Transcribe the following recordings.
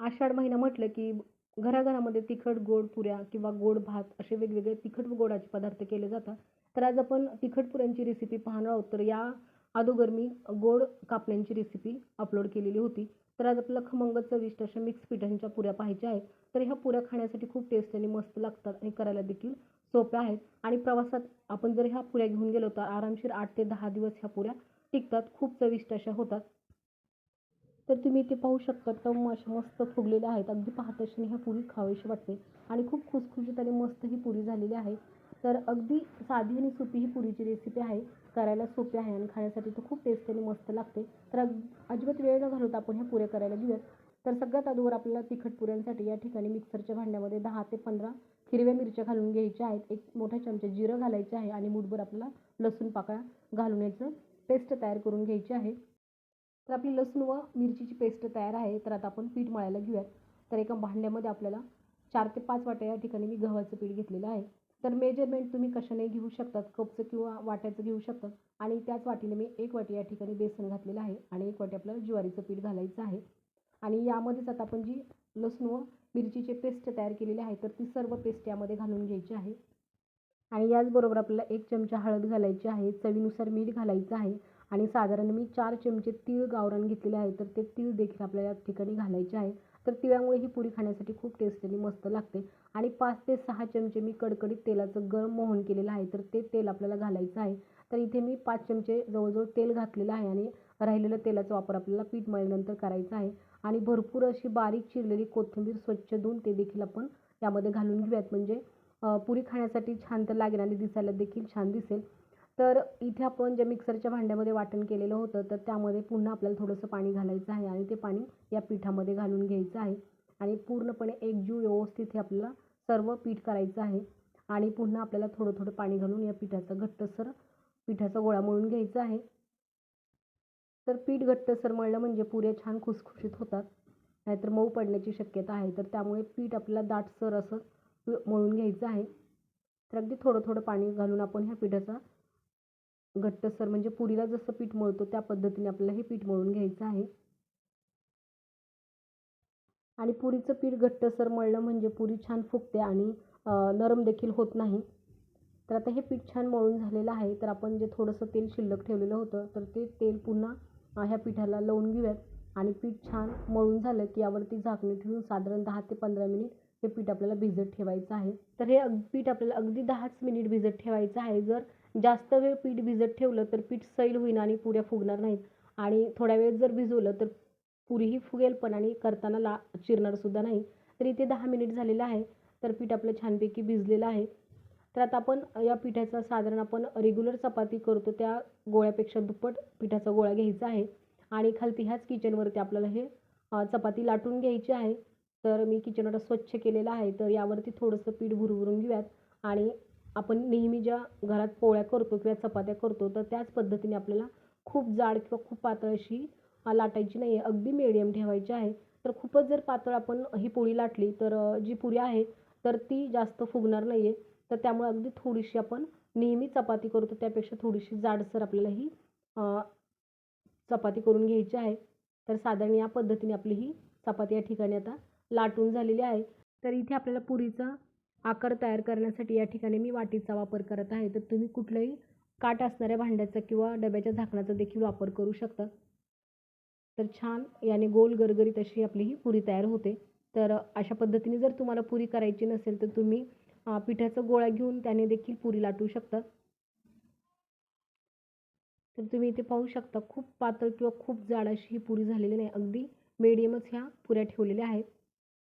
आषाढ महिना म्हटलं की घराघरामध्ये तिखट गोड पुऱ्या किंवा गोड भात असे वेगवेगळे तिखट व गोडाचे पदार्थ केले जातात. तर आज आपण तिखट पुऱ्यांची रेसिपी पाहणार आहोत. तर या अगोदर मी गोड कापण्यांची रेसिपी अपलोड केलेली होती. तर आज आपल्याला खमंग चविष्ट अशा मिक्स पिठांच्या पुऱ्या पाहायच्या आहेत. तर ह्या पुऱ्या खाण्यासाठी खूप टेस्ट आणि मस्त लागतात आणि करायला देखील सोप्या आहेत. आणि प्रवासात आपण जर ह्या पुऱ्या घेऊन गेलो तर आरामशीर आठ ते दहा दिवस ह्या पुऱ्या टिकतात. खूप चविष्ट अशा होतात. तर तुम्ही इथे पाहू शकता टम अशा मस्त फुगलेले आहेत. अगदी पाहत अशी ह्या पुरी खावीशी वाटते. आणि खूप खुसखुशीत आणि मस्त ही पुरी झालेली आहे. तर अगदी साधी आणि सोपी ही पुरीची रेसिपी आहे. करायला सोपी आहे आणि खाण्यासाठी तर खूप टेस्ट आणि मस्त लागते. तर अग अजिबात वेळ न घालवता आपण ह्या पुऱ्या करायला घेऊयात. तर सगळ्यात अगोदर आपल्याला तिखट पुऱ्यांसाठी या ठिकाणी मिक्सरच्या भांड्यामध्ये दहा ते पंधरा हिरव्या मिरच्या घालून घ्यायच्या आहेत. एक मोठा चमचा जिरं घालायचं आहे आणि मुठभर आपल्याला लसूण पाकळ्या घालून याचं पेस्ट तयार करून घ्यायची आहे. तर आपली लसूण व मिरचीची पेस्ट तयार आहे. तर आता आपण पीठ मळायला घेऊयात. तर एका भांड्यामध्ये आपल्याला चार ते पाच वाट्या या ठिकाणी मी गव्हाचं पीठ घेतलेलं आहे. तर मेजरमेंट तुम्ही कशाने घेऊ शकतात. कपचं किंवा वाट्याचं घेऊ शकतात. आणि त्याच वाटीने मी एक वाटी या ठिकाणी बेसन घातलेलं आहे आणि एक वाटी आपल्याला ज्वारीचं पीठ घालायचं आहे. आणि यामध्येच आता आपण जी लसूण व मिरचीचे पेस्ट तयार केलेली आहे तर ती सर्व पेस्ट यामध्ये घालून घ्यायची आहे. आणि याचबरोबर आपल्याला एक चमचा हळद घालायची आहे. चवीनुसार मीठ घालायचं आहे. आणि साधारण मी चार चमचे तीळ गावरान घेतलेले आहे तर ते तीळ देखील आपल्याला या ठिकाणी घालायचे आहे. तर तिळामुळे ही पुरी खाण्यासाठी खूप टेस्टी आणि मस्त लागते. आणि पाच ते सहा चमचे मी कडकडीत तेलाचं गरम मोहन केलेलं आहे तर ते तेल आपल्याला घालायचं आहे. तर इथे मी पाच चमचे जवळजवळ तेल घातलेलं आहे आणि राहिलेलं तेलाचा वापर आपल्याला पीठ मळल्यानंतर करायचा आहे. आणि भरपूर अशी बारीक चिरलेली कोथिंबीर स्वच्छ धुवून ते देखील आपण यामध्ये घालून घेऊयात. म्हणजे पुरी खाण्यासाठी छान तर लागेल आणि दिसायला देखील छान दिसेल. तर इथे आपण जे मिक्सरच्या भांड्यामध्ये वाटण केलेलं होतं तर त्यामध्ये पुन्हा आपल्याला थोडंसं पाणी घालायचं आहे आणि ते पाणी या पिठामध्ये घालून घ्यायचं आहे. आणि पूर्णपणे एकजीव व्यवस्थित हे आपल्याला सर्व पीठ करायचं आहे. आणि पुन्हा आपल्याला थोडं थोडं पाणी घालून या पिठाचा घट्टसर पिठाचा गोळा मळून घ्यायचा आहे. तर पीठ घट्टसर मळलं म्हणजे पुऱ्या छान खुसखुशीत होतात नाहीतर मऊ पडण्याची शक्यता आहे. तर त्यामुळे पीठ आपल्याला दाटसर असं मळून घ्यायचं आहे. तर अगदी थोडं थोडं पाणी घालून आपण ह्या पिठाचा घट्टसर म्हणजे पुरीला जसं पीठ मळतो त्या पद्धतीने आपल्याला हे पीठ मळून घ्यायचं आहे. आणि पुरीचं पीठ घट्टसर मळलं म्हणजे पुरी छान फुगते आणि नरम देखील होत नाही. तर आता हे पीठ छान मळून झालेलं आहे. तर आपण जे थोडंसं तेल शिल्लक ठेवलेलं होतं तर ते तेल पुन्हा ह्या पिठाला लावून घेऊयात. आणि पीठ छान मळून झालं की यावरती झाकणी ठेवून साधारण दहा ते पंधरा मिनिट हे पीठ आपल्याला भिजत ठेवायचं आहे. तर हे पीठ आपल्याला अगदी दहाच मिनिट भिजत ठेवायचं आहे. जर जास्त वेळ पीठ भिजत ठेवलं तर पीठ सैल होईन आणि पुऱ्या फुगणार नाहीत. आणि थोड्या वेळ जर भिजवलं तर पुरीही फुगेल पण आणि करताना ला चिरणारसुद्धा नाही. तर इथे दहा मिनिट झालेलं आहे. तर पीठ आपलं छानपैकी भिजलेलं आहे. तर आता आपण या पिठाचा साधारण आपण रेग्युलर चपाती करतो त्या गोळ्यापेक्षा दुप्पट पिठाचा गोळा घ्यायचा आहे. आणि खालती ह्याच किचनवरती आपल्याला हे चपाती लाटून घ्यायची आहे. तर मी किचन स्वच्छ केलेलं आहे. तर यावरती थोडंसं पीठ भुरभुरून घेऊयात. आणि आपण नेहमी ज्या घरात पोळ्या करतो किंवा चपात्या करतो तर त्याच पद्धतीने आपल्याला खूप जाड किंवा खूप पातळ अशी लाटायची नाही आहे अगदी मिडियम ठेवायची आहे. तर खूपच जर पातळ आपण ही पोळी लाटली तर जी पुरी आहे तर ती जास्त फुगणार नाही आहे तर त्यामुळे अगदी थोडीशी आपण नेहमी चपाती करतो. त्यापेक्षा थोडीशी जाडसर आपल्याला ही चपाती करून घ्यायची आहे. तर साधारण या पद्धतीने आपली ही चपाती या ठिकाणी आता लाटून झालेली आहे. तर इथे आपल्याला पुरीचा आकार तयार करण्यासाठी या ठिकाणी मी वाटीचा वापर करत आहे. तर तुम्ही कुठलंही काट असणाऱ्या भांड्याचा किंवा डब्याच्या झाकणाचा देखील वापर करू शकता. तर छान याने गोल गरगरीत अशी आपली ही पुरी तयार होते. तर अशा पद्धतीने जर तुम्हाला पुरी करायची नसेल तर तुम्ही पिठाचा गोळा घेऊन त्याने देखील पुरी लाटू शकता. तर तुम्ही इथे पाहू शकता खूप पातळ किंवा खूप जाड अशी ही पुरी झालेली नाही. अगदी मीडियमच ह्या पुऱ्या ठेवलेल्या आहेत.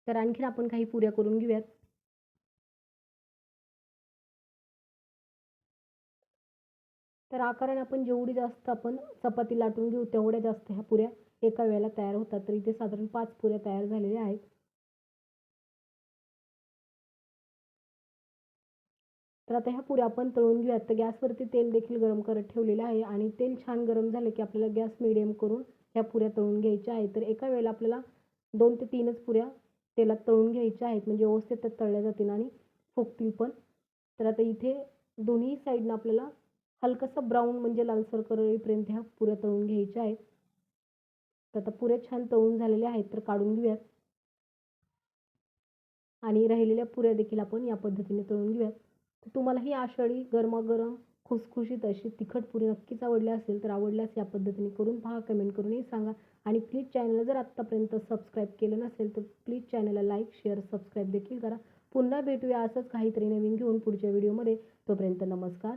तर आणखीन आपण काही पुऱ्या करून घेऊयात. तर आकाराने आपण जेवढी जास्त आपण चपाती लाटून घेऊ तेवढ्या जास्त ह्या पुऱ्या एका वेळेला तयार होतात. तर इथे साधारण पाच पुऱ्या तयार झालेल्या आहेत. तर आता ह्या पुऱ्या आपण तळून घेऊयात. तर गॅसवरती तेल देखील गरम करत ठेवलेलं आहे आणि तेल छान गरम झालं की आपल्याला गॅस मिडियम करून ह्या पुऱ्या तळून घ्यायच्या आहेत. तर एका वेळेला आपल्याला दोन ते तीनच पुऱ्या तेलात तळून घ्यायच्या आहेत. म्हणजे व्यवस्थित तळल्या जातील आणि फुगतील पण. तर आता इथे दोन्ही साईडनं आपल्याला हलकासा ब्राऊन म्हणजे लालसर करेपर्यंत ह्या पुऱ्या तळून घ्यायच्या आहेत. तर आता पुऱ्या छान तळून झालेल्या आहेत तर काढून घेऊयात. आणि राहिलेल्या पुऱ्या देखील आपण या पद्धतीने तळून घेऊयात. तर तुम्हाला ही आषाढी गरमागरम खुसखुशीत अशी तिखट पुरी नक्कीच आवडली असेल तर आवडल्यास या पद्धतीने करून पहा कमेंट करूनही सांगा. आणि प्लीज चॅनलला जर आत्तापर्यंत सबस्क्राईब केलं नसेल तर प्लीज चॅनलला लाईक शेअर सबस्क्राईब देखील करा. पुन्हा भेटूया असंच काहीतरी नवीन घेऊन पुढच्या व्हिडिओमध्ये तोपर्यंत नमस्कार.